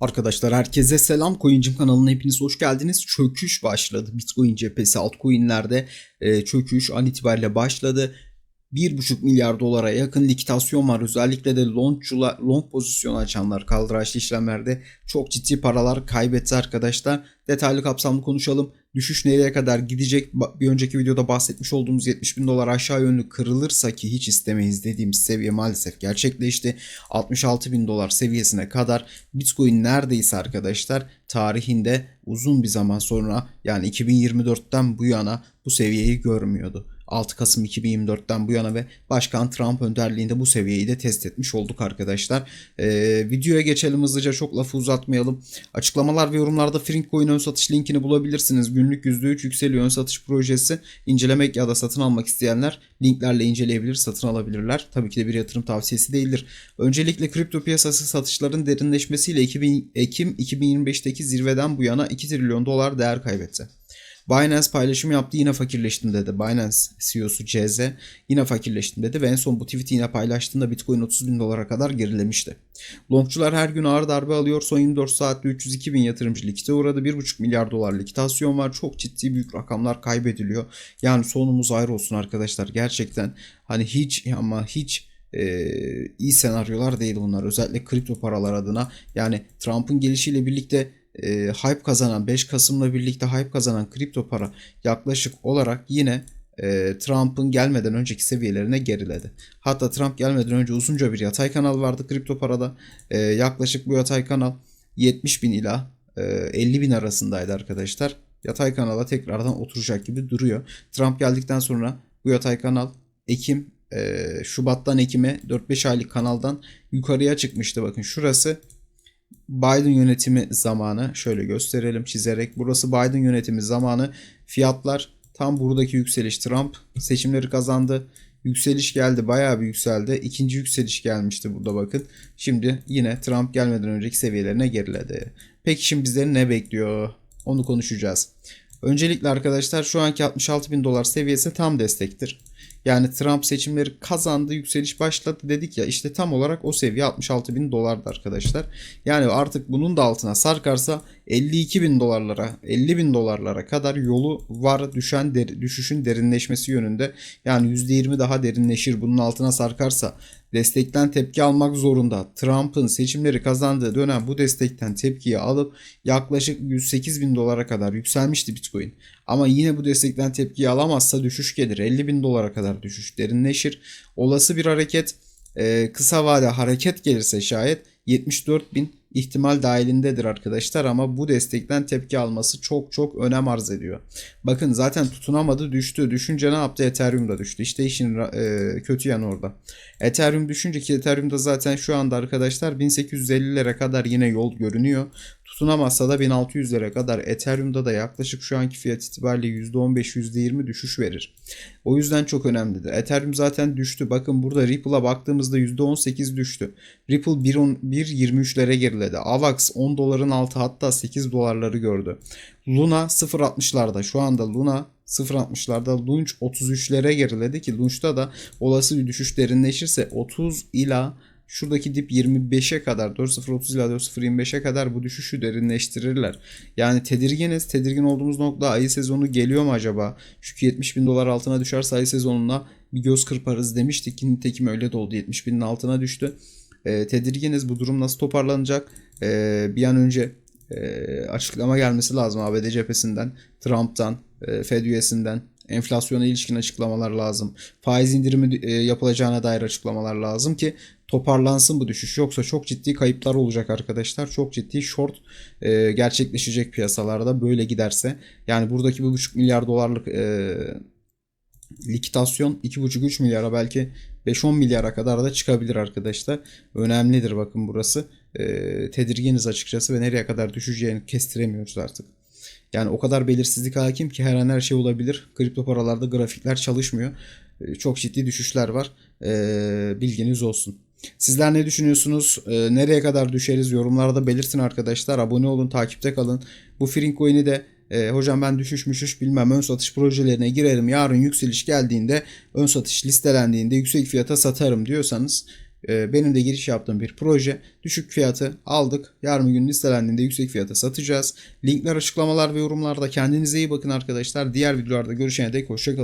Arkadaşlar herkese selam. Coincim kanalına hepiniz hoş geldiniz. Çöküş başladı. Bitcoin cephesi altcoin'lerde e, çöküş an itibariyle başladı. 1,5 milyar dolara yakın likitasyon var. Özellikle de longcular, long pozisyon açanlar kaldıraçlı işlemlerde çok ciddi paralar kaybetti arkadaşlar. Detaylı kapsamlı konuşalım. Düşüş nereye kadar gidecek? Bir önceki videoda bahsetmiş olduğumuz 70 bin dolar aşağı yönlü kırılırsa ki hiç istemeyiz dediğimiz seviye maalesef gerçekleşti. 66 bin dolar seviyesine kadar Bitcoin neredeyse arkadaşlar tarihinde uzun bir zaman sonra yani 2024'ten bu yana bu seviyeyi görmüyordu. 6 Kasım 2024'ten bu yana ve Başkan Trump önderliğinde bu seviyeyi de test etmiş olduk arkadaşlar. Ee, videoya geçelim hızlıca çok lafı uzatmayalım. Açıklamalar ve yorumlarda Frink Coin ön satış linkini bulabilirsiniz. Günlük %3 yükseliyor ön satış projesi. İncelemek ya da satın almak isteyenler linklerle inceleyebilir, satın alabilirler. Tabii ki de bir yatırım tavsiyesi değildir. Öncelikle kripto piyasası satışların derinleşmesiyle 2000, Ekim 2025'teki zirveden bu yana 2 trilyon dolar değer kaybetti. Binance paylaşım yaptı yine fakirleştim dedi. Binance CEO'su CZ yine fakirleştim dedi ve en son bu tweet'i yine paylaştığında Bitcoin 30 bin dolara kadar gerilemişti. Longçular her gün ağır darbe alıyor. Son 24 saatte 302 bin yatırımcı likite uğradı. 1,5 milyar dolar likitasyon var. Çok ciddi büyük rakamlar kaybediliyor. Yani sonumuz ayrı olsun arkadaşlar. Gerçekten hani hiç ama hiç e, iyi senaryolar değil bunlar. Özellikle kripto paralar adına. Yani Trump'ın gelişiyle birlikte e, hype kazanan 5 Kasım'la birlikte hype kazanan kripto para yaklaşık olarak yine e, Trump'ın gelmeden önceki seviyelerine geriledi. Hatta Trump gelmeden önce uzunca bir yatay kanal vardı kripto parada. E, yaklaşık bu yatay kanal 70 bin ila e, 50 bin arasındaydı arkadaşlar. Yatay kanala tekrardan oturacak gibi duruyor. Trump geldikten sonra bu yatay kanal Ekim e, Şubat'tan Ekim'e 4-5 aylık kanaldan yukarıya çıkmıştı. Bakın şurası Biden yönetimi zamanı şöyle gösterelim çizerek. Burası Biden yönetimi zamanı. Fiyatlar tam buradaki yükseliş. Trump seçimleri kazandı. Yükseliş geldi bayağı bir yükseldi. İkinci yükseliş gelmişti burada bakın. Şimdi yine Trump gelmeden önceki seviyelerine geriledi. Peki şimdi bizleri ne bekliyor? Onu konuşacağız. Öncelikle arkadaşlar şu anki 66 bin dolar seviyesi tam destektir. Yani Trump seçimleri kazandı, yükseliş başladı dedik ya işte tam olarak o seviye 66 bin dolardı arkadaşlar. Yani artık bunun da altına sarkarsa 52 bin dolarlara, 50 bin dolarlara kadar yolu var düşen der, düşüşün derinleşmesi yönünde. Yani %20 daha derinleşir bunun altına sarkarsa destekten tepki almak zorunda. Trump'ın seçimleri kazandığı dönem bu destekten tepkiyi alıp yaklaşık 108 bin dolara kadar yükselmişti Bitcoin. Ama yine bu destekten tepkiyi alamazsa düşüş gelir. 50 bin dolara kadar düşüş derinleşir. Olası bir hareket kısa vade hareket gelirse şayet 74 bin ihtimal dahilindedir arkadaşlar ama bu destekten tepki alması çok çok önem arz ediyor. Bakın zaten tutunamadı düştü. Düşünce ne yaptı? Ethereum da düştü. İşte işin e, kötü yanı orada. Ethereum düşünce ki Ethereum'da zaten şu anda arkadaşlar 1850'lere kadar yine yol görünüyor. Tutunamazsa da 1600'lere kadar Ethereum'da da yaklaşık şu anki fiyat itibariyle %15 %20 düşüş verir. O yüzden çok önemlidir. Ethereum zaten düştü. Bakın burada Ripple'a baktığımızda %18 düştü. Ripple 1.23'lere geriledi. AVAX 10 doların altı hatta 8 dolarları gördü. Luna 0.60'larda. Şu anda Luna 0.60'larda Lunch 33'lere geriledi ki Lunch'ta da olası bir düşüş derinleşirse 30 ila şuradaki dip 25'e kadar 4.030 ila 4.025'e kadar bu düşüşü derinleştirirler. Yani tedirginiz. Tedirgin olduğumuz nokta ayı sezonu geliyor mu acaba? Çünkü 70 bin dolar altına düşerse ayı sezonuna bir göz kırparız demiştik ki nitekim öyle de oldu. 70 binin altına düştü. E, tedirginiz. Bu durum nasıl toparlanacak? E, bir an önce e, açıklama gelmesi lazım ABD cephesinden, Trump'tan, e, Fed üyesinden enflasyona ilişkin açıklamalar lazım. Faiz indirimi e, yapılacağına dair açıklamalar lazım ki toparlansın bu düşüş. Yoksa çok ciddi kayıplar olacak arkadaşlar. Çok ciddi short e, gerçekleşecek piyasalarda böyle giderse. Yani buradaki bu buçuk milyar dolarlık e, likitasyon 2,5-3 milyara belki 5-10 milyara kadar da çıkabilir arkadaşlar. Önemlidir bakın burası. E, tedirginiz açıkçası ve nereye kadar düşeceğini kestiremiyoruz artık. Yani o kadar belirsizlik hakim ki her an her şey olabilir. Kripto paralarda grafikler çalışmıyor. E, çok ciddi düşüşler var. E, bilginiz olsun. Sizler ne düşünüyorsunuz? E, nereye kadar düşeriz? Yorumlarda belirtin arkadaşlar. Abone olun, takipte kalın. Bu Frink Coin'i de e, hocam ben düşüş müşüş bilmem ön satış projelerine girerim. Yarın yükseliş geldiğinde ön satış listelendiğinde yüksek fiyata satarım diyorsanız benim de giriş yaptığım bir proje. Düşük fiyatı aldık. Yarın gün listelendiğinde yüksek fiyata satacağız. Linkler açıklamalar ve yorumlarda. Kendinize iyi bakın arkadaşlar. Diğer videolarda görüşene dek hoşçakalın.